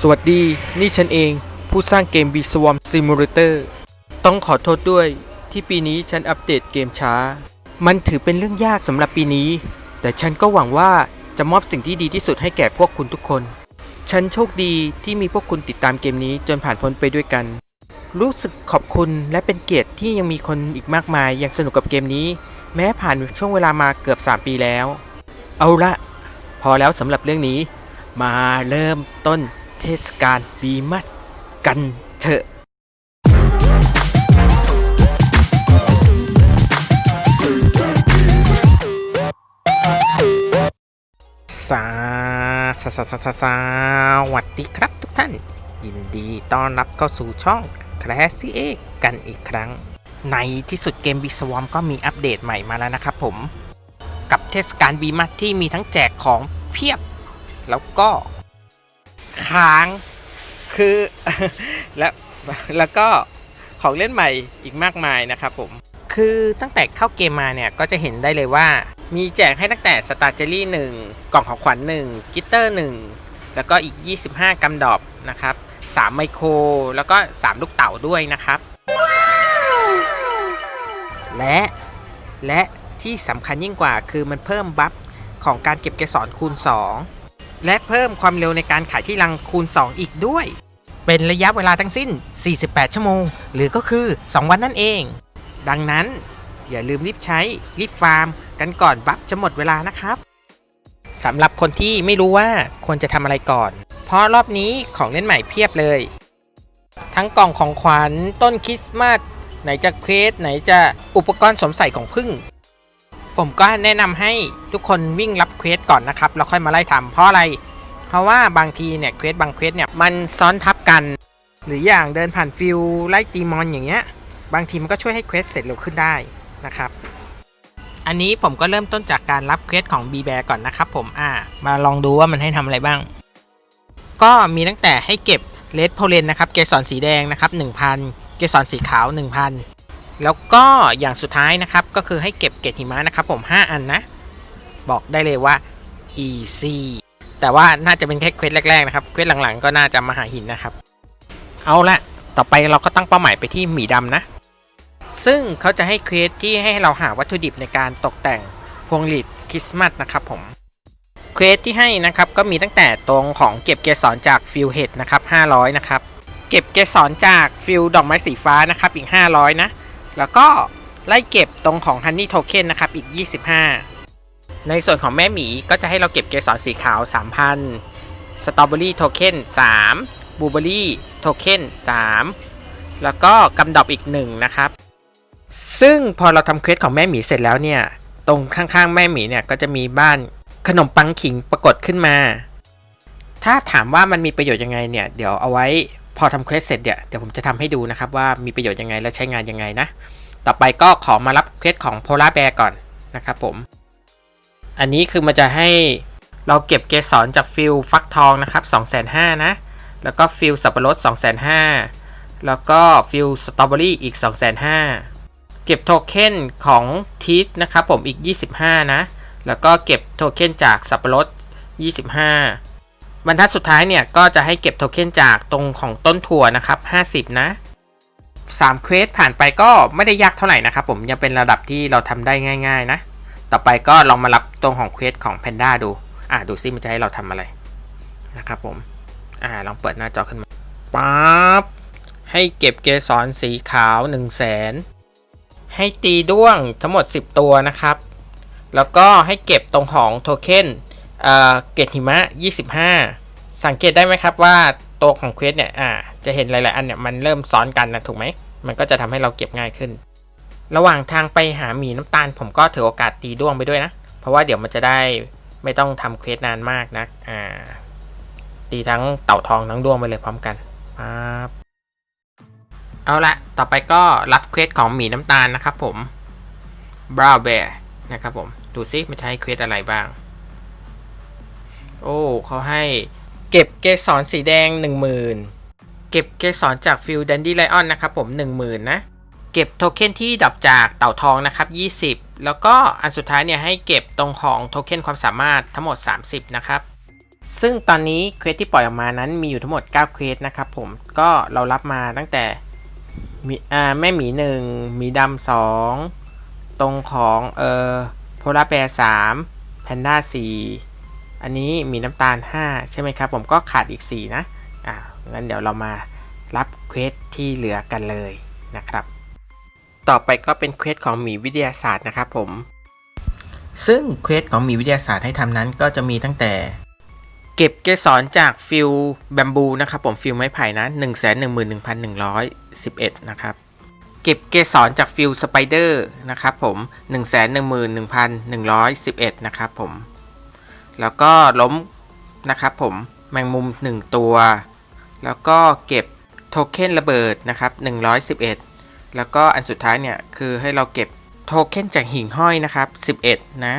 สวัสดี นี่ฉันเอง ผู้สร้างเกม b s w a r m Simulator ต้องขอโทษด้วยที่ปีนี้ฉันอัปเดตเกมช้า มันถือเป็นเรื่องยากสำหรับปีนี้ แต่ฉันก็หวังว่าจะมอบสิ่งที่ดีที่สุดให้แก่พวกคุณทุกคน ฉันโชคดีที่มีพวกคุณติดตามเกมนี้จนผ่านพ้นไปด้วยกัน รู้สึกขอบคุณและเป็นเกียรติที่ยังมีคนอีกมากมายยังสนุกกับเกมนี้ แม้ผ่านช่วงเวลามาเกือบ 3 ปีแล้ว เอาละ พอแล้วสำหรับเรื่องนี้ มาเริ่มต้น เทศกาลปีมัสกันเถอะสาสาสาสาสาสวัสดีครับทุกท่าน ยินดีต้อนรับเข้าสู่ช่อง c l a s s y e กันอีกครั้ง ในที่สุดเกม b ีสวอมก็มีอัปเดตใหม่มาแล้วนะครับผม กับเทศกาลบีมัสที่มีทั้งแจกของเพียบ แล้วก็ ค้างคือแล้วแล้วก็ของเล่นใหม่อีกมากมายนะครับผม คือตั้งแต่เข้าเกมมาเนี่ย ก็จะเห็นได้เลยว่า มีแจกให้ตั้งแต่สตาร์เจอรี่หนึ่งกล่องของขวัญหนึ่งกิตเตอร์หนึ่งแล้วก็อีก 25กัมดอบนะครับ 3 ไมโคร แล้วก็ 3 ลูกเต๋าด้วยนะครับ และ และที่สำคัญยิ่งกว่าคือมันเพิ่มบัฟของการเก็บเกสรคูณ 2 และเพิ่มความเร็วในการขายที่รังคูณ 2 อีกด้วย เป็นระยะเวลาทั้งสิ้น 48 ชั่วโมง หรือก็คือ 2 วันนั่นเอง ดังนั้น อย่าลืมรีบใช้รีบฟาร์ม กันก่อนบัฟจะหมดเวลานะครับสำหรับคนที่ไม่รู้ว่าควรจะทำอะไรก่อน เพราะรอบนี้ของเล่นใหม่เพียบเลย ทั้งกล่องของขวัญต้นคริสต์มาสไหนจะเควสไหนจะอุปกรณ์สวมใส่ของพึ่ง ผมก็แนะนำให้ทุกคนวิ่งรับเควสก่อนนะครับแล้วค่อยมาไล่ทำเพราะอะไร เพราะว่าบางทีเนี่ยเควสบางเควสเนี่ยมันซ้อนทับกัน หรืออย่างเดินผ่านฟิลไล่ตีมอนอย่างเงี้ยบางทีมันก็ช่วยให้เควสเสร็จเร็วขึ้นได้นะครับ อันนี้ผมก็เริ่มต้นจากการรับเควสของ b ีแบก่อนนะครับผมอ่ามาลองดูว่ามันให้ทำอะไรบ้าง ก็มีตั้งแต่ให้เก็บเลดโพเลนนะครับเกสรสีแดงนะครับ 1,000 เกสรสีขาว 1,000 แล้วก็อย่างสุดท้ายนะครับก็คือให้เก็บเกตหิมะนะครับผม 5 อันนะ บอกได้เลยว่า easy แต่ว่าน่าจะเป็นแค่เควสแรกๆนะครับเควสหลังๆ ก็น่าจะมาหาหินนะครับ เอาละต่อไปเราก็ตั้งเป้าหมายไปที่หมีดำนะ ซึ่งเขาจะให้เควสที่ให้เราหาวัตถุดิบในการตกแต่งพวงหลีดคริสต์มาสนะครับผมเควสที่ให้นะครับก็มีตั้งแต่ตรงของเก็บเกสรจากฟิลเฮดนะครับ500 นะครับ เก็บเกสรจากฟิลดอกไม้สีฟ้านะครับอีก 500 นะ แล้วก็ไล่เก็บตรงของฮันนี่โทเค็นนะครับอีก 25 ในส่วนของแม่หมีก็จะให้เราเก็บเกสรสีขาว 3,000 สตรอเบอรี่โทเค็น3บูเบอรี่โทเค็น3แล้วก็กำดอบอีก 1 นะครับ ซึ่งพอเราทำเควสของแม่หมีเสร็จแล้วเนี่ย ตรงข้างๆ แม่หมีเนี่ยก็จะมีบ้านขนมปังขิงปรากฏขึ้นมา ถ้าถามว่ามันมีประโยชน์ยังไงเนี่ย เดี๋ยวเอาไว้ พอทำเควสเสร็จเนี่ยเดี๋ยวผมจะทำให้ดูนะครับว่ามีประโยชน์ยังไงและใช้งานยังไงนะ ต่อไปก็ขอมารับเควสของโพลาร์แบร์ก่อนนะครับผม อันนี้คือมันจะให้เราเก็บเกสรจากฟิลฟักทองนะครับ2 5 0 0 0นะ แล้วก็ฟิลสับปะรด2 5 0 0 0แล้วก็ฟิลสตรอเบอรี่อีก 2 5 0 0 0เก็บโทเค็นของทีสนะครับผมอีก 25 นะ แล้วก็เก็บโทเค็นจากสับปะรด 25 บรรทัดสุดท้ายเนี่ยก็จะให้เก็บโทเค็นจากตรงของต้นถั่วนะครับ 50 นะ3เควสผ่านไปก็ไม่ได้ยากเท่าไหร่นะครับผมยังเป็นระดับที่เราทำได้ง่าย ๆ นะ ต่อไปก็ลองมารับตรงของเควสของแพนด้าดู อ่าดูซิมันจะให้เราทำอะไรนะครับผม อ่าลองเปิดหน้าจอขึ้นมาปั๊บให้เก็บเกสรสีขาว 1 0 0 0 0แสนให้ตีด้วงทั้งหมด 10 ตัวนะครับ แล้วก็ให้เก็บตรงของโทเค็น เกตหิมะ 25 สังเกตได้ไหมครับว่าตัวของเควสเนี่ยอ่าจะเห็นหลาย ๆ อันเนี่ยมันเริ่มซ้อนกันนะถูกไหม มันก็จะทำให้เราเก็บง่ายขึ้น ระหว่างทางไปหาหมีน้ำตาล ผมก็ถือโอกาสตีด้วงไปด้วยนะ เพราะว่าเดี๋ยวมันจะได้ไม่ต้องทำเควสนานมากนะอ่าตีทั้งเต่าทองทั้งด้วงไปเลยพร้อมกันปั๊บเอาละต่อไปก็รับเควสของหมีน้ำตาลนะครับผมบราวแบร์นะครับผม ดูซิมันให้เควสอะไรบ้าง โอ้เขาให้เก็บเกสรสีแดง 10,000 เก็บเกสรจากฟิลแดนดี้ไลออนนะครับผม 10,000 นะ เก็บโทเค็นที่ดับจากเต่าทองนะครับ 20 แล้วก็อันสุดท้ายเนี่ยให้เก็บตรงของโทเค็นความสามารถทั้งหมด 30 นะครับซึ่งตอนนี้เควสที่ปล่อยออกมานั้นมีอยู่ทั้งหมด 9 เควสนะครับผมก็เรารับมาตั้งแต่มีอ่าแม่หมีหนึ่งหมีดำสองตรงของเอ่อโพลาร์แบร์สามแพนด้าสี่ อันนี้มีน้ำตาล 5 ใช่ไหมครับ ผมก็ขาดอีก 4 นะ อ่างั้นเดี๋ยวเรามารับเควสที่เหลือกันเลยนะครับ ต่อไปก็เป็นเควสของหมีวิทยาศาสตร์นะครับผม ซึ่งเควสของหมีวิทยาศาสตร์ให้ทำนั้นก็จะมีตั้งแต่ เก็บเกสรจากฟิลแบมบูนะครับผมฟิลไม้ไผ่นะ1 1 1 1 1 1 1นะครับเก็บเกสรจากฟิลสไปเดอร์นะครับผม 1 1 1 1 1 1 1นะครับผม แล้วก็ล้มนะครับผมแมงมุม 1 ตัว แล้วก็เก็บโทเค็นระเบิดนะครับ111 แล้วก็อันสุดท้ายเนี่ยคือให้เราเก็บโทเค็นจากหิ่งห้อยนะครับ11 นะ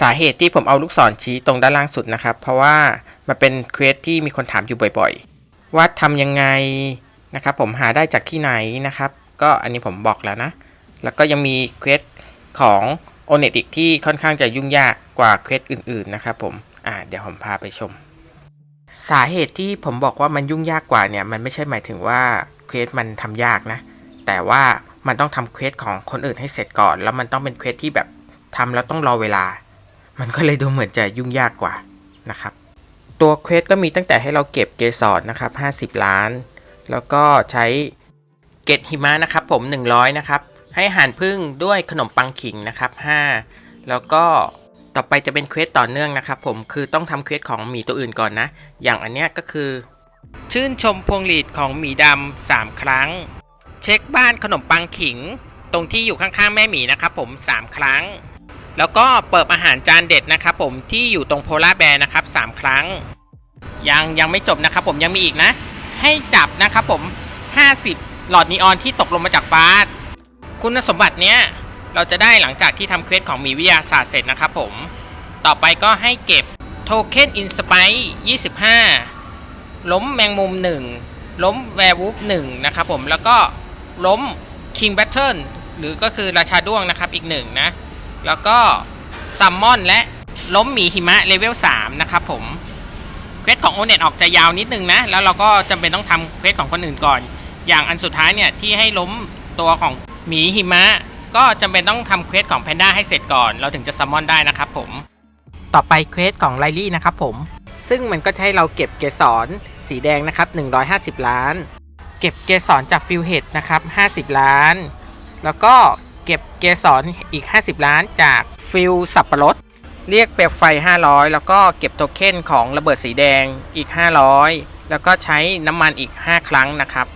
สาเหตุที่ผมเอาลูกศรชี้ตรงด้านล่างสุดนะครับ เพราะว่ามันเป็นเควสที่มีคนถามอยู่บ่อยๆ ว่าทำยังไงนะครับ ผมหาได้จากที่ไหนนะครับ ก็อันนี้ผมบอกแล้วนะ แล้วก็ยังมีเควสของ โอเนตอีกที่ค่อนข้างจะยุ่งยากกว่าเควสอื่นๆนะครับผมอ่าเดี๋ยวผมพาไปชม สาเหตุที่ผมบอกว่ามันยุ่งยากกว่าเนี่ย มันไม่ใช่หมายถึงว่าเควสมันทำยากนะ แต่ว่ามันต้องทำเควสของคนอื่นให้เสร็จก่อน แล้วมันต้องเป็นเควสที่แบบทำแล้วต้องรอเวลา มันก็เลยดูเหมือนจะยุ่งยากกว่านะครับ ตัวเควสก็มีตั้งแต่ให้เราเก็บเกสรนะครับ 50 ล้าน แล้วก็ใช้เกตหิมะนะครับผม 100 นะครับ ให้หารพึ่งด้วยขนมปังขิงนะครับ 5 แล้วก็ต่อไปจะเป็นเควสต่อเนื่องนะครับ ผมคือต้องทำเควสของหมีตัวอื่นก่อนนะ อย่างอันเนี้ยก็คือ ชื่นชมพวงหลีดของหมีดำา3ครั้ง เช็คบ้านขนมปังขิง ตรงที่อยู่ข้างๆแม่หมีนะครับ ผม 3 ครั้ง แล้วก็เปิดอาหารจานเด็ดนะครับ ผมที่อยู่ตรงโพลาร์แบร์นะครับ 3 ครั้ง ยังยังไม่จบนะครับ ผมยังมีอีกนะ ให้จับนะครับผม 50 หลอดนีออนที่ตกลงมาจากฟ้า คุณสมบัติเนี้ยเราจะได้หลังจากที่ทำเควสของมีวิทยาศาสตร์เสร็จนะครับผม ต่อไปก็ให้เก็บโทเค็นอินสไป25 ล้มแมงมุม 1 ล้มแวร์วูฟ1นะครับผมแล้วก็ล้มคิงแบทเทิลหรือก็คือราชาด้วงนะครับอีกหนึ่งนะ แล้วก็ซัมมอนและล้มหมีหิมะเลเวล 3 นะครับผมเควสของโอเน็ตออกจะยาวนิดนึงนะ แล้วเราก็จำเป็นต้องทำเควสของคนอื่นก่อน อย่างอันสุดท้ายเนี่ยที่ให้ล้มตัวของ หมีหิมะ ก็จำเป็นต้องทำเควสของแพนด้าให้เสร็จก่อน เราถึงจะซัมมอนได้นะครับผม ต่อไปเควสของไลลี่นะครับผม ซึ่งมันก็จะให้เราเก็บเกสรสีแดงนะครับ 150 ล้าน เก็บเกสรจากฟิลเฮดนะครับ 50 ล้าน แล้วก็เก็บเกสรอีก 50 ล้านจากฟิลสับปะรด เรียกเปลวไฟ 500 แล้วก็เก็บโทเค็นของระเบิดสีแดงอีก 500 แล้วก็ใช้น้ำมันอีก 5 ครั้งนะครับ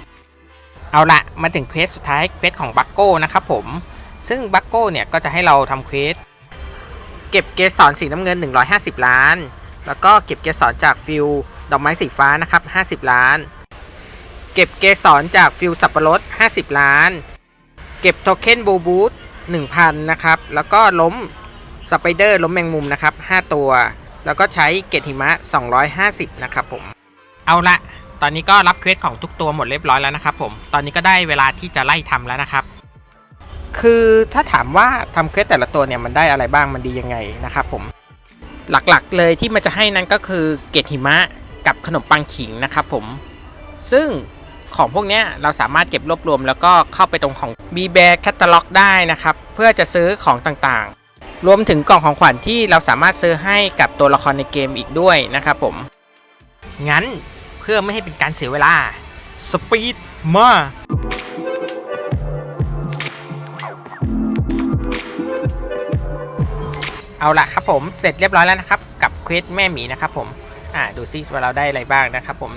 เอาละมาถึงเควสสุดท้ายเควสของบัคโก้นะครับผม ซึ่งบัคโก้เนี่ยก็จะให้เราทำเควสเก็บเกสรสีน้ำเงิน 150 ล้าน แล้วก็เก็บเกสรจากฟิลดอกไม้สีฟ้านะครับ 50 ล้าน เก็บเกสรจากฟิลสับปะรด 50 ล้าน เก็บโทเค็นบูบูท1,000 นะครับ แล้วก็ล้มสไปเดอร์ล้มแมงมุมนะครับ 5 ตัว แล้วก็ใช้เกตหิมะ 250 นะครับผม เอาละ ตอนนี้ก็รับเควสของทุกตัวหมดเรียบร้อยแล้วนะครับผมตอนนี้ก็ได้เวลาที่จะไล่ทำแล้วนะครับ คือถ้าถามว่าทำเควสแต่ละตัวเนี่ยมันได้อะไรบ้างมันดียังไงนะครับผมหลักๆเลยที่มันจะให้นั้นก็คือเกตหิมะกับขนมปังขิงนะครับผมซึ่งของพวกเนี้ยเราสามารถเก็บรวบรวม แล้วก็เข้าไปตรงของ b b a r Catalog ได้นะครับ เพื่อจะซื้อของต่างๆ รวมถึงกล่องของขวัญที่เราสามารถซื้อให้กับตัวละครในเกมอีกด้วยนะครับผม งั้น เพื่อไม่ให้เป็นการเสียเวลา สปีดมาเอาละครับผมเสร็จเรียบร้อยแล้วนะครับกับเควสแม่หมีนะครับผมอ่าดูซิว่าเราได้อะไรบ้างนะครับผม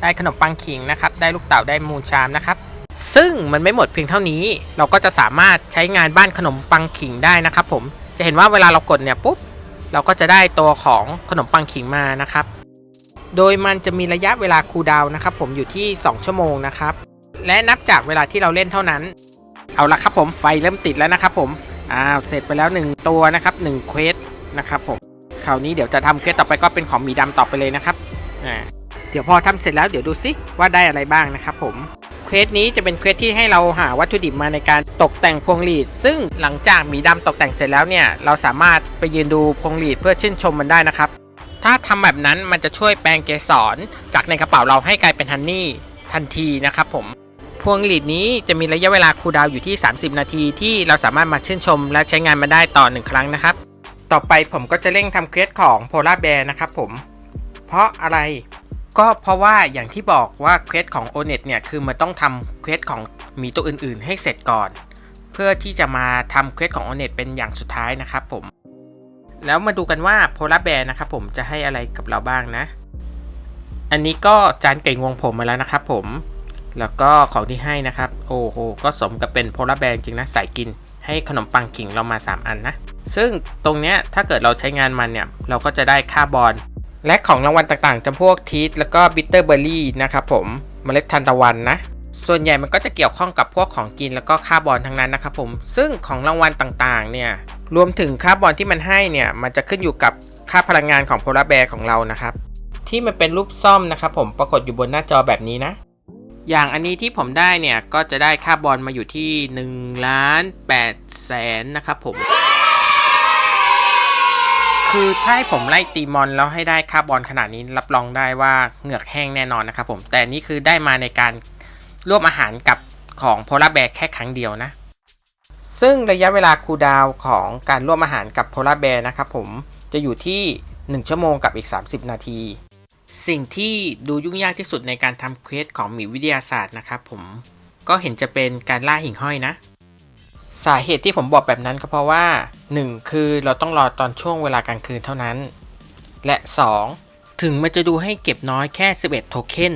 ได้ขนมปังขิงนะครับได้ลูกเต่าได้มูนชามนะครับซึ่งมันไม่หมดเพียงเท่านี้ เราก็จะสามารถใช้งานบ้านขนมปังขิงได้นะครับผมจะเห็นว่าเวลาเรากดเนี่ยปุ๊บเราก็จะได้ตัวของขนมปังขิงมานะครับ โดยมันจะมีระยะเวลาคูลดาวน์นะครับผมอยู่ที่ 2 ชั่วโมงนะครับ และนับจากเวลาที่เราเล่นเท่านั้น เอาละครับผมไฟเริ่มติดแล้วนะครับผมอ้าวเสร็จไปแล้ว 1 ตัวนะครับ1เควสนะครับผมคราวนี้เดี๋ยวจะทำเควสต่อไปก็เป็นของหมีดำต่อไปเลยนะครับอ่าเดี๋ยวพอทำเสร็จแล้วเดี๋ยวดูซิว่าได้อะไรบ้างนะครับผมเควสนี้จะเป็นเควสที่ให้เราหาวัตถุดิบมาในการตกแต่งพวงหลีด ซึ่งหลังจากหมีดำตกแต่งเสร็จแล้วเนี่ย เราสามารถไปยืนดูพวงหลีดเพื่อชื่นชมมันได้นะครับ ถ้าทำแบบนั้นมันจะช่วยแปลงเกสรจากในกระเป๋าเราให้กลายเป็นฮันนี่ทันทีนะครับผม พวงหลีดนี้จะมีระยะเวลาคูลดาวอยู่ที่ 30 นาทีที่เราสามารถมาชื่นชมและใช้งานมันได้ต่อ1ครั้งนะครับ ต่อไปผมก็จะเร่งทำเควสของโพลาร์แบร์นะครับผม เพราะอะไรก็เพราะว่าอย่างที่บอกว่าเควสของโอเน็ตเนี่ยคือมันต้องทำเควสของหมีตัวอื่นๆ ให้เสร็จก่อน เพื่อที่จะมาทำเควสของโอเน็ตเป็นอย่างสุดท้ายนะครับผม แล้วมาดูกันว่าโพลาร์แบร์นะครับผมจะให้อะไรกับเราบ้างนะ อันนี้ก็จานเก่งวงผมมาแล้วนะครับผม แล้วก็ของที่ให้นะครับ โอ้โห ก็สมกับเป็นโพลาร์แบร์จริงนะใส่กิน ให้ขนมปังกิ่งเรามา 3 อันนะ ซึ่งตรงเนี้ยถ้าเกิดเราใช้งานมันเนี่ย เราก็จะได้ค่าบอล และของรางวัลต่างๆจำพวกทีสแล้วก็บิตเตอร์เบอร์รี่นะครับผมเมล็ดทานตะวันนะส่วนใหญ่มันก็จะเกี่ยวข้องกับพวกของกินแล้วก็ค่าบอลทั้งนั้นนะครับผม ซึ่งของรางวัลต่างๆ เนี่ย รวมถึงค่าบอลที่มันให้เนี่ย มันจะขึ้นอยู่กับค่าพลังงานของโพลาร์แบร์ของเรานะครับ ที่มันเป็นรูปซ่อมนะครับผมปรากฏอยู่บนหน้าจอแบบนี้นะ อย่างอันนี้ที่ผมได้เนี่ย ก็จะได้ค่าบอลมาอยู่ที่1ล้าน8แสนนะครับผม คือถ้าให้ผมไล่ตีมอนแล้วให้ได้ค่าบอลขนาดนี้รับรองได้ว่าเหงือกแห้งแน่นอนนะครับผม แต่นี่คือได้มาในการร่วมอาหารกับของโพลาร์แบร์แค่ครั้งเดียวนะ ซึ่งระยะเวลาคูลดาวของการร่วมอาหารกับโพลาร์แบร์นะครับผมจะอยู่ที่ 1 ชั่วโมงกับอีก 30 นาที สิ่งที่ดูยุ่งยากที่สุดในการทำเควสของหมีวิทยาศาสตร์นะครับผมก็เห็นจะเป็นการล่าหิ่งห้อยนะ สาเหตุที่ผมบอกแบบนั้นก็เพราะว่า 1. คือเราต้องรอตอนช่วงเวลากลางคืนเท่านั้น และ 2. ถึงมันจะดูให้เก็บน้อยแค่ 11 โทเค็น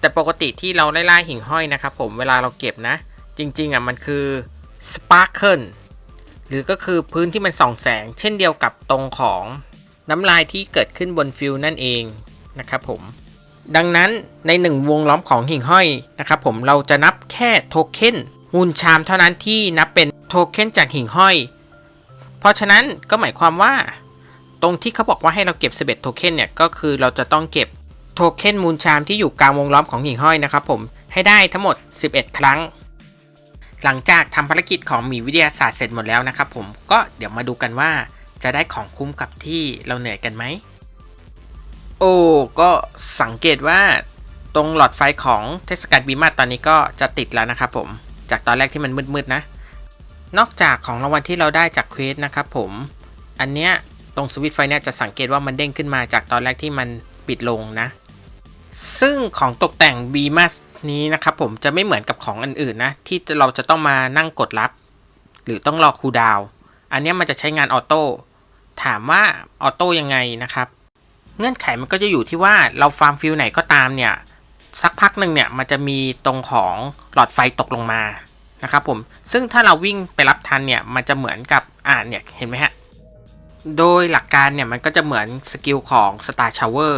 แต่ปกติที่เราได้ล่าหิ่งห้อยนะครับผมเวลาเราเก็บนะ จริงๆอะมันคือ Sparkle หรือก็คือพื้นที่มันส่องแสง เช่นเดียวกับตรงของน้ำลายที่เกิดขึ้นบนฟิลนั่นเองนะครับผม ดังนั้นในหนึ่งวงล้อมของหิ่งห้อยนะครับผมเราจะนับแค่โทเค็นมูลชามเท่านั้นที่นับเป็นโทเค็นจากหิ่งห้อย เพราะฉะนั้นก็หมายความว่า ตรงที่เขาบอกว่าให้เราเก็บ 11 โทเค็นเนี่ยก็คือเราจะต้องเก็บโทเค็นมูลชามที่อยู่กลางวงล้อมของหิ่งห้อยนะครับผมให้ได้ทั้งหมด 11 ครั้ง หลังจากทำภารกิจของหมีวิทยาศาสตร์เสร็จหมดแล้วนะครับผมก็เดี๋ยวมาดูกันว่าจะได้ของคุ้มกับที่เราเหนื่อยกันไหม โอ้ก็สังเกตว่าตรงหลอดไฟของเทศกาลบีมาตอนนี้ก็จะติดแล้วนะครับผมจากตอนแรกที่มันมืดๆนะ นอกจากของรางวัลที่เราได้จากเควสนะครับผมอันเนี้ยตรงสวิตช์ไฟเนี่ยจะสังเกตว่ามันเด้งขึ้นมาจากตอนแรกที่มันปิดลงนะ ซึ่งของตกแต่ง b ีมัส นี้นะครับผมจะไม่เหมือนกับของอื่นๆนะ ที่เราจะต้องมานั่งกดรับ หรือต้องรอคูลดาวอันนี้มันจะใช้งานออโต้ถามว่าออโต้ยังไงนะครับ เงื่อนไขมันก็จะอยู่ที่ว่าเราฟาร์มฟิลไหนก็ตามเนี่ย สักพักหนึ่งเนี่ยมันจะมีตรงของหลอดไฟตกลงมานะครับผมซึ่งถ้าเราวิ่งไปรับทันเนี่ยมันจะเหมือนกับอ่านเนี่ยเห็นไหมฮะโดยหลักการเนี่ยมันก็จะเหมือนสกิลของ Star Shower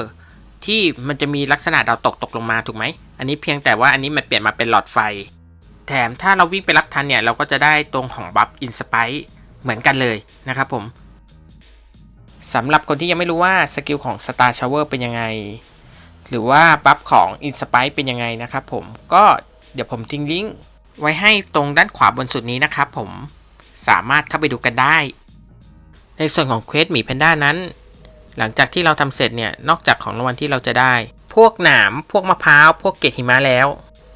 ที่มันจะมีลักษณะดาวตกตกลงมาถูกไหม อันนี้เพียงแต่ว่าอันนี้มันเปลี่ยนมาเป็นหลอดไฟ แถมถ้าเราวิ่งไปรับทันเนี่ยเราก็จะได้ตรงของบัฟอินสไปเหมือนกันเลยนะครับผมสำหรับคนที่ยังไม่รู้ว่าสกิลของ Star Shower เป็นยังไง หรือว่าบัฟของ Inspire เป็นยังไงนะครับผมก็เดี๋ยวผมทิ้งลิงก์ไว้ให้ตรงด้านขวาบนสุดนี้นะครับผมสามารถเข้าไปดูกันได้ ในส่วนของเควสหมีแพนด้านั้น หลังจากที่เราทำเสร็จเนี่ยนอกจากของรางวัลที่เราจะได้ พวกหนาม พวกมะพร้าว พวกเกล็ดหิมะแล้ว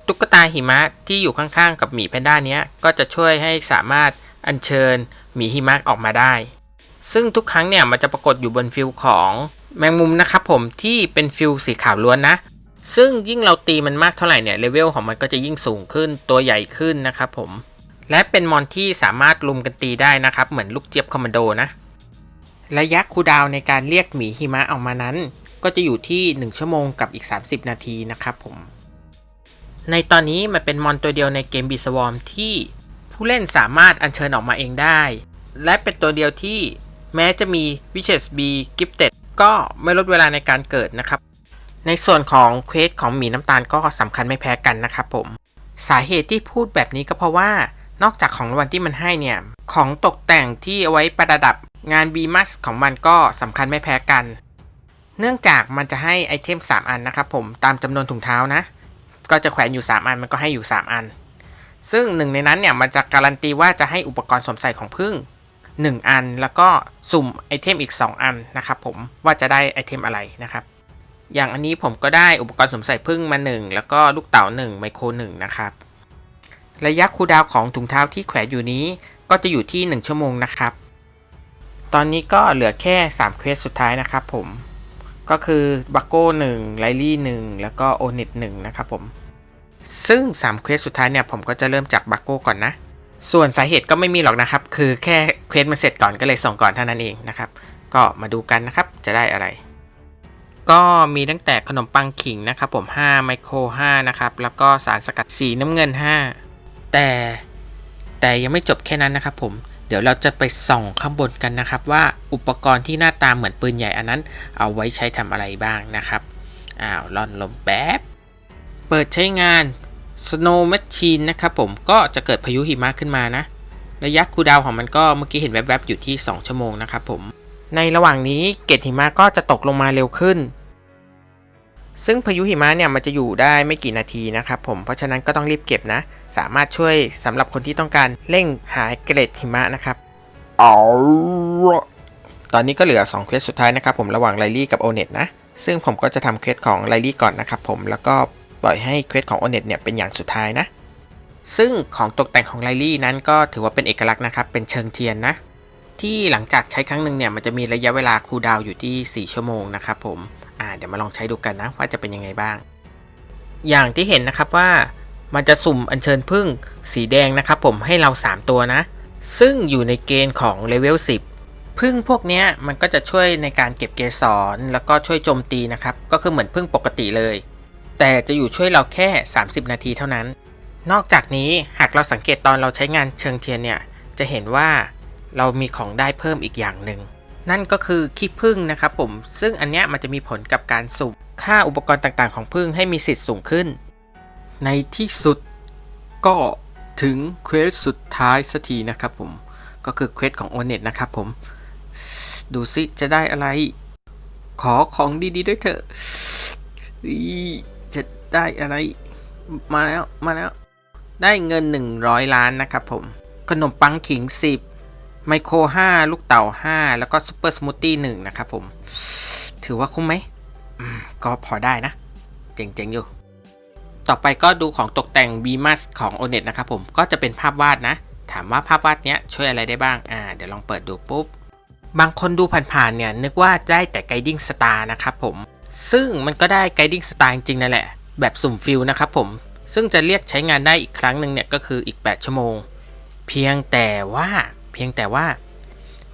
ตุ๊กตาหิมะที่อยู่ข้างๆ กับหมีแพนด้าเนี้ยก็จะช่วยให้สามารถอัญเชิญหมีหิมะออกมาได้ ซึ่งทุกครั้งเนี่ยมันจะปรากฏอยู่บนฟิลของแมงมุมนะครับผมที่เป็นฟิลสีขาวล้วนนะซึ่งยิ่งเราตีมันมากเท่าไหร่เนี่ยเลเวลของมันก็จะยิ่งสูงขึ้นตัวใหญ่ขึ้นนะครับผม และเป็นมอนที่สามารถลุมกันตีได้นะครับ เหมือนลูกเจี๊ยบคอมมานโดนะ ระยะคูลดาวในการเรียกหมีหิมะออกมานั้น ก็จะอยู่ที่ 1 ชั่วโมงกับอีก 30 นาทีนะครับผม ในตอนนี้มันเป็นมอนตัวเดียวในเกมบีสวอมที่ผู้เล่นสามารถอัญเชิญออกมาเองได้ และเป็นตัวเดียวที่แม้จะมี w i c h e s B Gifted ก็ไม่ลดเวลาในการเกิดนะครับ ในส่วนของเควสของหมีน้ำตาลก็สำคัญไม่แพ้กันนะครับผม สาเหตุที่พูดแบบนี้ก็เพราะว่านอกจากของรางวัลที่มันให้เนี่ย ของตกแต่งที่เอาไว้ประดับ งานบีมัสของมันก็สำคัญไม่แพ้กัน เนื่องจากมันจะให้ไอเทม 3 อันนะครับผมตามจำนวนถุงเท้านะ ก็จะแขวนอยู่ 3 อันมันก็ให้อยู่ 3 อัน ซึ่งหนึ่งในนั้นเนี่ยมันจะการันตีว่าจะให้อุปกรณ์สวมใส่ของพึ่ง 1 อันแล้วก็สุ่มไอเทมอีก 2 อันนะครับผมว่าจะได้ไอเทมอะไรนะครับอย่างอันนี้ผมก็ได้อุปกรณ์สวมใส่พึ่งมา 1 แล้วก็ลูกเต๋า1ไมโคร1นะครับระยะคูลดาวของถุงเท้าที่แขวนอยู่นี้ก็จะอยู่ที่ 1 ชั่วโมงนะครับ ตอนนี้ก็เหลือแค่ 3 เควสสุดท้ายนะครับผม ก็คือบักโก้1ไลลี่1แล้วก็โอเน็ต1นะครับผม ซึ่ง 3 เควสสุดท้ายเนี่ยผมก็จะเริ่มจากบักโก้ก่อนนะ ส่วนสาเหตุก็ไม่มีหรอกนะครับ คือแค่เควสมันเสร็จก่อนก็เลยส่งก่อนเท่านั้นเองนะครับ ก็มาดูกันนะครับ จะได้อะไร ก็มีตั้งแต่ขนมปังขิงนะครับผม 5 ไมโคร 5 นะครับ แล้วก็สารสกัดสีน้ำเงิน 5 แต่แต่ยังไม่จบแค่นั้นนะครับผม เดี๋ยวเราจะไปส่องข้างบนกันนะครับ ว่าอุปกรณ์ที่หน้าตาเหมือนปืนใหญ่อันนั้น เอาไว้ใช้ทำอะไรบ้างนะครับอ้าวล่อนลมแป๊บ เปิดใช้งาน Snow Machine นะครับผมก็จะเกิดพายุหิมะขึ้นมานะ ระยะคูดาวของมันก็เมื่อกี้เห็นแวบๆอยู่ที่ 2 ชั่วโมงนะครับผมในระหว่างนี้เกล็ดหิมะก็จะตกลงมาเร็วขึ้น ซึ่งพายุหิมะเนี่ยมันจะอยู่ได้ไม่กี่นาทีนะครับผม เพราะฉะนั้นก็ต้องรีบเก็บนะ สามารถช่วยสำหรับคนที่ต้องการเร่งหาเกล็ดหิมะนะครับเอาละตอนนี้ก็เหลือ2เควสสุดท้ายนะครับผมระหว่างไลลี่กับโอเน็ตนะ ซึ่งผมก็จะทำเควสของไลลี่ก่อนนะครับผม แล้วก็ปล่อยให้เควสของโอเน็ตเนี่ยเป็นอย่างสุดท้ายนะ ซึ่งของตกแต่งของไลลี่นั้นก็ถือว่าเป็นเอกลักษณ์นะครับ เป็นเชิงเทียนนะ ที่หลังจากใช้ครั้งหนึ่งเนี่ยมันจะมีระยะเวลาคูลดาวน์อยู่ที่ 4 ชั่วโมงนะครับผม อ่าเดี๋ยวมาลองใช้ดูกันนะว่าจะเป็นยังไงบ้าง อย่างที่เห็นนะครับว่ามันจะสุ่มอัญเชิญพึ่งสีแดงนะครับผมให้เรา 3 ตัวนะ ซึ่งอยู่ในเกณฑ์ของเลเวล10 พึ่งพวกเนี้ยมันก็จะช่วยในการเก็บเกสรแล้วก็ช่วยโจมตีนะครับ ก็คือเหมือนพึ่งปกติเลย แต่จะอยู่ช่วยเราแค่ 30 นาทีเท่านั้น นอกจากนี้หากเราสังเกตตอนเราใช้งานเชิงเทียนเนี่ย จะเห็นว่าเรามีของได้เพิ่มอีกอย่างหนึ่ง นั่นก็คือขี้ผึ้งนะครับผม ซึ่งอันเนี้ยมันจะมีผลกับการสุ่มค่าอุปกรณ์ต่างๆ ของผึ้งให้มีสิทธิ์สูงขึ้น ในที่สุดก็ถึงเควสสุดท้ายสักทีนะครับผม ก็คือเควสของโอเน็ตนะครับผม ดูซิจะได้อะไร ขอของดีๆด้วยเถอะ จะได้อะไร มาแล้ว มาแล้ว ได้เงิน 100 ล้านนะครับผม ขนมปังขิง 10 ไมโคร 5 ลูกเต่า 5 แล้วก็ซุปเปอร์สมูทตี้1นะครับผม ถือว่าคุ้มไหมมก็พอได้นะ เจ๋งๆอยู่ ต่อไปก็ดูของตกแต่ง b ีมัสของ o n e t นะครับผม ก็จะเป็นภาพวาดนะ ถามว่าภาพวาดเนี้ยช่วยอะไรได้บ้าง อ่า เดี๋ยวลองเปิดดูปุ๊บ บางคนดูผ่านๆเนี่ย นึกว่าได้แต่ Guiding Star นะครับผม ซึ่งมันก็ได้ Guiding Star จริงๆนั่นแหละ แบบสุ่มฟิลนะครับผม ซึ่งจะเรียกใช้งานได้อีกครั้งหนึ่งเนี่ยก็คืออีก 8 ชั่วโมง เพียงแต่ว่า เพียงแต่ว่า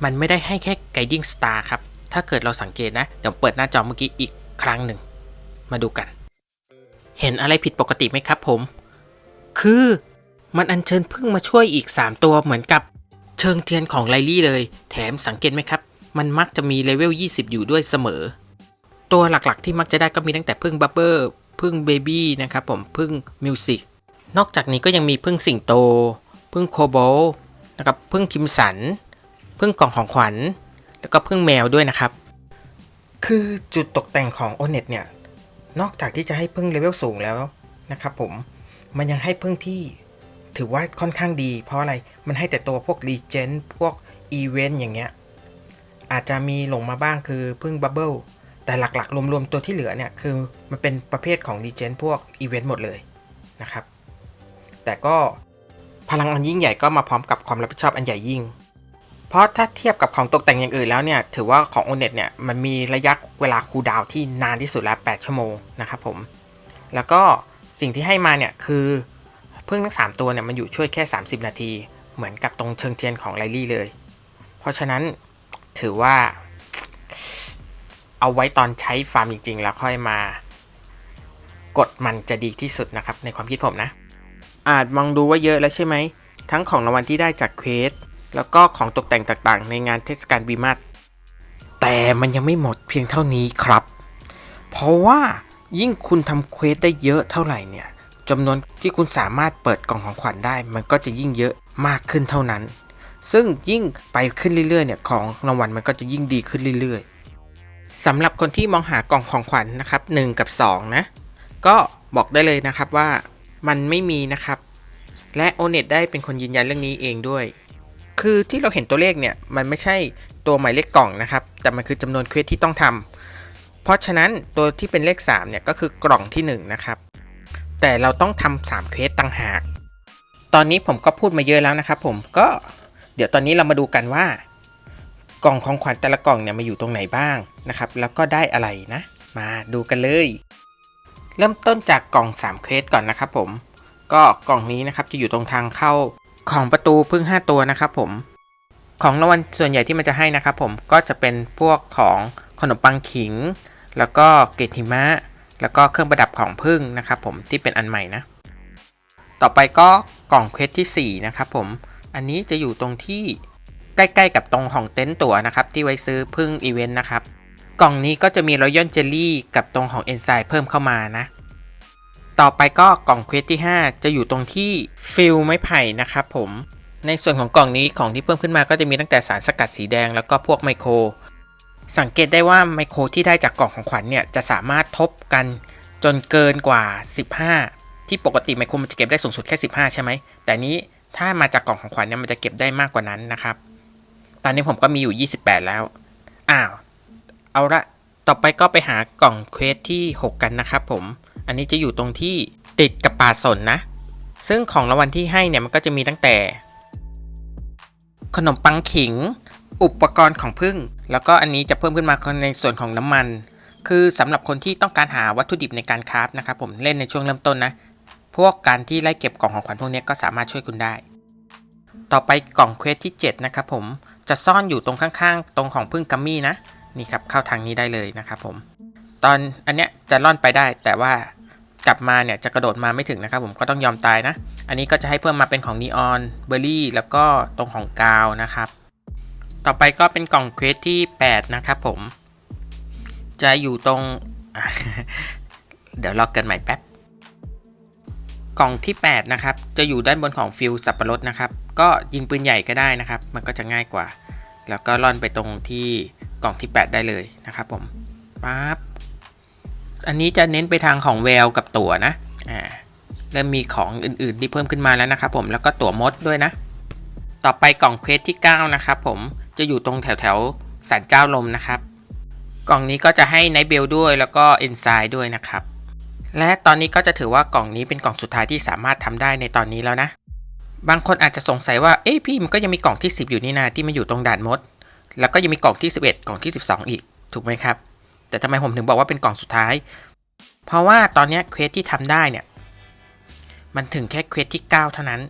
มันไม่ได้ให้แค่ Guiding Star ครับ ถ้าเกิดเราสังเกตนะ เดี๋ยวเปิดหน้าจอเมื่อกี้อีกครั้งหนึ่ง มาดูกัน เห็นอะไรผิดปกติไหมครับผม คือมันอัญเชิญพึ่งมาช่วยอีก 3 ตัวเหมือนกับเชิงเทียนของไลลี่เลย แถมสังเกตไหมครับ มันมักจะมีเลเวล 20 อยู่ด้วยเสมอ ตัวหลักๆ ที่มักจะได้ก็มีตั้งแต่พึ่งบับเบิลพึ่งเบบี้นะครับผมพึ่งมิวสิกนอกจากนี้ก็ยังมีพึ่งสิงโต พึ่งโคโบล นะครับพึ่งคิมสัน พึ่งกล่องของขวัญ แล้วก็พึ่งแมวด้วยนะครับ คือจุดตกแต่งของโอเน็ตเนี่ย นอกจากที่จะให้พึ่งเลเวลสูงแล้วนะครับผม มันยังให้พึ่งที่ถือว่าค่อนข้างดี เพราะอะไร มันให้แต่ตัวพวกรีเจนพวกอีเวนต์อย่างเงี้ย อาจจะมีหลงมาบ้างคือพึ่งบับเบิลแต่หลักๆ รวมๆ ตัวที่เหลือเนี่ย คือมันเป็นประเภทของรีเจนพวกอีเวนต์หมดเลยนะครับ แต่ก็ พลังอันยิ่งใหญ่ก็มาพร้อมกับความรับผิดชอบอันใหญ่ยิ่ง เพราะถ้าเทียบกับของตกแต่งอย่างอื่นแล้วเนี่ย ถือว่าของ o n e t เนี่ยมันมีระยะเวลาคูลดาวน์ที่นานที่สุดแล้ว 8 ชั่วโมงนะครับผม แล้วก็สิ่งที่ให้มาเนี่ยคือพึ่งทั้ง 3 ตัวเนี่ยมันอยู่ช่วยแค่ 30 นาที เหมือนกับตรงเชิงเทียนของไลลี่เลย เพราะฉะนั้นถือว่าเอาไว้ตอนใช้ฟาร์มจริงๆ แล้วค่อยมากดมันจะดีที่สุดนะครับในความคิดผมนะ อาจมองดูว่าเยอะแล้วใช่ไหม ทั้งของรางวัลที่ได้จากเควส แล้วก็ของตกแต่งต่างๆ ในงานเทศกาลบีมัดแต่มันยังไม่หมดเพียงเท่านี้ครับ เพราะว่ายิ่งคุณทำเควสได้เยอะเท่าไหร่เนี่ยจำนวนที่คุณสามารถเปิดกล่องของขวัญได้ มันก็จะยิ่งเยอะมากขึ้นเท่านั้น ซึ่งยิ่งไปขึ้นเรื่อยๆเนี่ยของรางวัลมันก็จะยิ่งดีขึ้นเรื่อยๆสำหรับคนที่มองหากล่องของขวัญนะครับ 1 กับ 2 นะ ก็บอกได้เลยนะครับว่า มันไม่มีนะครับ และโอเน็ตได้เป็นคนยืนยันเรื่องนี้เองด้วย คือที่เราเห็นตัวเลขเนี่ย มันไม่ใช่ตัวหมายเลขกล่องนะครับ แต่มันคือจำนวนเควสที่ต้องทำเพราะฉะนั้นตัวที่เป็นเลข3เนี่ยก็คือกล่องที่1นะครับ แต่เราต้องทำ3เควสต่างหาก ตอนนี้ผมก็พูดมาเยอะแล้วนะครับ ผมก็เดี๋ยวตอนนี้เรามาดูกันว่ากล่องของขวัญแต่ละกล่องเนี่ยมาอยู่ตรงไหนบ้างนะครับ แล้วก็ได้อะไรนะ มาดูกันเลย เริ่มต้นจากกล่อง3เควสก่อนนะครับผม ก็กล่องนี้นะครับจะอยู่ตรงทางเข้าของประตูพึ่ง 5 ตัวนะครับผม ของรางวัลส่วนใหญ่ที่มันจะให้นะครับผมก็จะเป็นพวกของขนมปังขิง แล้วก็เกล็ดหิมะ แล้วก็เครื่องประดับของพึ่งนะครับผมที่เป็นอันใหม่นะ ต่อไปก็กล่องเควสที่4นะครับผมอันนี้จะอยู่ตรงที่ใกล้ๆกับตรงของเต็นท์ตั๋วนะครับที่ไว้ซื้อพึ่งอีเวนต์นะครับ กล่องนี้ก็จะมีรอยย่อนเจลลี่กับตรงของเอนไซม์เพิ่มเข้ามานะ ต่อไปก็กล่องเควสที่ 5 จะอยู่ตรงที่ฟิลไม้ไผ่นะครับผม ในส่วนของกล่องนี้ของที่เพิ่มขึ้นมาก็จะมีตั้งแต่สารสกัดสีแดงแล้วก็พวกไมโคร สังเกตได้ว่าไมโครที่ได้จากกล่องของขวัญเนี่ยจะสามารถทบกันจนเกินกว่า 15 ที่ปกติไมโครมันจะเก็บได้สูงสุดแค่ 15 ใช่ไหม แต่นี้ถ้ามาจากกล่องของขวัญเนี่ยมันจะเก็บได้มากกว่านั้นนะครับ ตอนนี้ผมก็มีอยู่ 28 แล้ว อ้าว เอาละต่อไปก็ไปหากล่องเควสที่ 6 กันนะครับผม อันนี้จะอยู่ตรงที่ติดกับป่าสนนะ ซึ่งของรางวัลที่ให้เนี่ยมันก็จะมีตั้งแต่ ขนมปังขิง อุปกรณ์ของพึ่ง แล้วก็อันนี้จะเพิ่มขึ้นมาในส่วนของน้ำมัน คือสำหรับคนที่ต้องการหาวัตถุดิบในการคราฟนะครับผมเล่นในช่วงเริ่มต้นนะ พวกการที่ไล่เก็บกล่องของขวัญพวกนี้ก็สามารถช่วยคุณได้ ต่อไปกล่องเควสที่ 7 นะครับผมจะซ่อนอยู่ตรงข้างๆ ตรงของพึ่งกัมมี่นะ นี่ครับเข้าทางนี้ได้เลยนะครับผม ตอนอันเนี้ยจะล่อนไปได้ แต่ว่ากลับมาเนี่ยจะกระโดดมาไม่ถึงนะครับผมก็ต้องยอมตายนะ อันนี้ก็จะให้เพิ่มมาเป็นของนีออนเบอร์รี่แล้วก็ตรงของกาวนะครับ ต่อไปก็เป็นกล่องเควสที่ 8 นะครับผม จะอยู่ตรง เดี๋ยวรอเกินใหม่แป๊บกล่องที่ 8 นะครับ จะอยู่ด้านบนของฟิลสับปะรดนะครับ ก็ยิงปืนใหญ่ก็ได้นะครับ มันก็จะง่ายกว่า แล้วก็ล่อนไปตรงที่ กล่องที่ 8 ได้เลยนะครับผมปั๊บอันนี้จะเน้นไปทางของแววกับตั๋วนะอ่าเริ่มมีของอื่นๆที่เพิ่มขึ้นมาแล้วนะครับผมแล้วก็ตั๋วมดด้วยนะ ต่อไปกล่องเควสที่ 9 นะครับผมจะอยู่ตรงแถวแถวสันเจ้าลมนะครับ กล่องนี้ก็จะให้ไนเบลด้วยแล้วก็เอนไซด์ด้วยนะครับ และตอนนี้ก็จะถือว่ากล่องนี้เป็นกล่องสุดท้ายที่สามารถทำได้ในตอนนี้แล้วนะ บางคนอาจจะสงสัยว่าเอ้พี่มันก็ยังมีกล่องที่ 10 อยู่นี่นาที่มาอยู่ตรงด่านมด แล้วก็ยังมีกล่องที่ 11 กล่องที่ 12 อีก ถูกไหมครับ แต่ทำไมผมถึงบอกว่าเป็นกล่องสุดท้าย เพราะว่าตอนนี้เควสที่ทำได้เนี่ย มันถึงแค่เควสที่ 9 เท่านั้น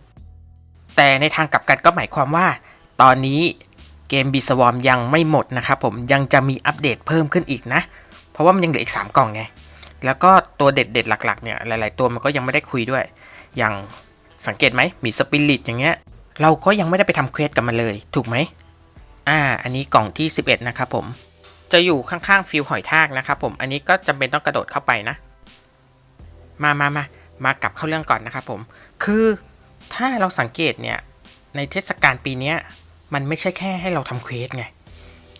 แต่ในทางกลับกันก็หมายความว่า ตอนนี้เกมบีสวอมยังไม่หมดนะครับผม ยังจะมีอัปเดตเพิ่มขึ้นอีกนะ เพราะว่ามันยังเหลืออีก 3 กล่องไง แล้วก็ตัวเด็ดๆหลักๆเนี่ย หลายๆ ตัวมันก็ยังไม่ได้คุยด้วย อย่างสังเกตไหมมีสปิริตอย่างเงี้ย เราก็ยังไม่ได้ไปทำเควสกับมันเลย ถูกไหม อ่า อันนี้กล่องที่ 11 นะครับผม จะอยู่ข้างๆฟิลหอยทากนะครับผม อันนี้ก็จำเป็นต้องกระโดดเข้าไปนะ มามามา มากลับเข้าเรื่องก่อนนะครับผม คือถ้าเราสังเกตเนี่ย ในเทศกาลปีนี้มันไม่ใช่แค่ให้เราทำเควสไง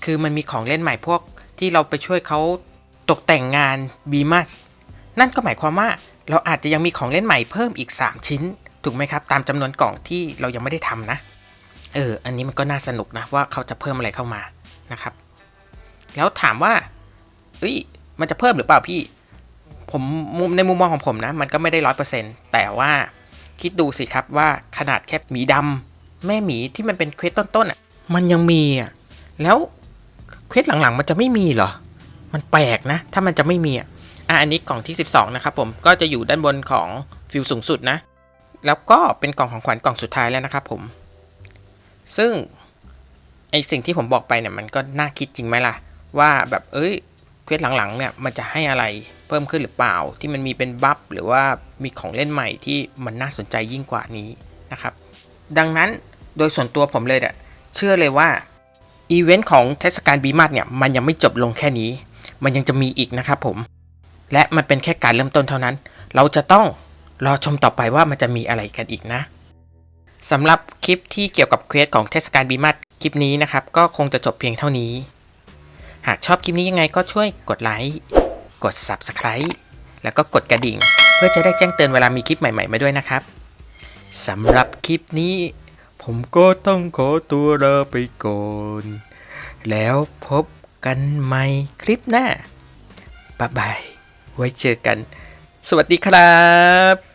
คือมันมีของเล่นใหม่พวกที่เราไปช่วยเขาตกแต่งงานบีมัส นั่นก็หมายความว่าเราอาจจะยังมีของเล่นใหม่เพิ่มอีก 3 ชิ้น ถูกไหมครับ ตามจำนวนกล่องที่เรายังไม่ได้ทำนะ เออ อันนี้มันก็น่าสนุกนะว่าเขาจะเพิ่มอะไรเข้ามานะครับ แล้วถามว่าเอ้ย มันจะเพิ่มหรือเปล่าพี่ ผมมุมในมุมมองของผมนะ มันก็ไม่ได้ร้อยเปอร์เซ็นต์แต่ว่าคิดดูสิครับว่าขนาดแค่หมีดำแม่หมีที่มันเป็นเควสต้นๆอะ มันยังมีอะ แล้วเควสหลังๆ มันจะไม่มีเหรอ มันแปลกนะ ถ้ามันจะไม่มีอะอะอันนี้กล่องที่ 12 นะครับผม ก็จะอยู่ด้านบนของฟิลสูงสุดนะ แล้วก็เป็นกล่องของขวัญกล่องสุดท้ายแล้วนะครับผม ซึ่งไอสิ่งที่ผมบอกไปเนี่ยมันก็น่าคิดจริงไหมล่ะ ว่าแบบเอ้ยเควสหลังๆเนี่ยมันจะให้อะไรเพิ่มขึ้นหรือเปล่า ที่มันมีเป็นบัฟหรือว่ามีของเล่นใหม่ที่มันน่าสนใจยิ่งกว่านี้นะครับดังนั้นโดยส่วนตัวผมเลยเนี่ยเชื่อเลยว่าอีเวนต์ของเทศกาลบีมาร์เนี่ยมันยังไม่จบลงแค่นี้ มันยังจะมีอีกนะครับผม และมันเป็นแค่การเริ่มต้นเท่านั้น เราจะต้องรอชมต่อไปว่ามันจะมีอะไรกันอีกนะ สำหรับคลิปที่เกี่ยวกับเควสของเทศกาลบีมัดคลิปนี้นะครับ ก็คงจะจบเพียงเท่านี้ หากชอบคลิปนี้ยังไงก็ช่วยกดไลค์กด Subscribe แล้วก็กดกระดิ่ง เพื่อจะได้แจ้งเตือนเวลามีคลิปใหม่ๆมาด้วยนะครับสำหรับคลิปนี้ ผมก็ต้องขอตัวลาไปก่อนแล้วพบกันใหม่คลิปหน้าบ๊ายบาย ไว้เจอกัน สวัสดีครับ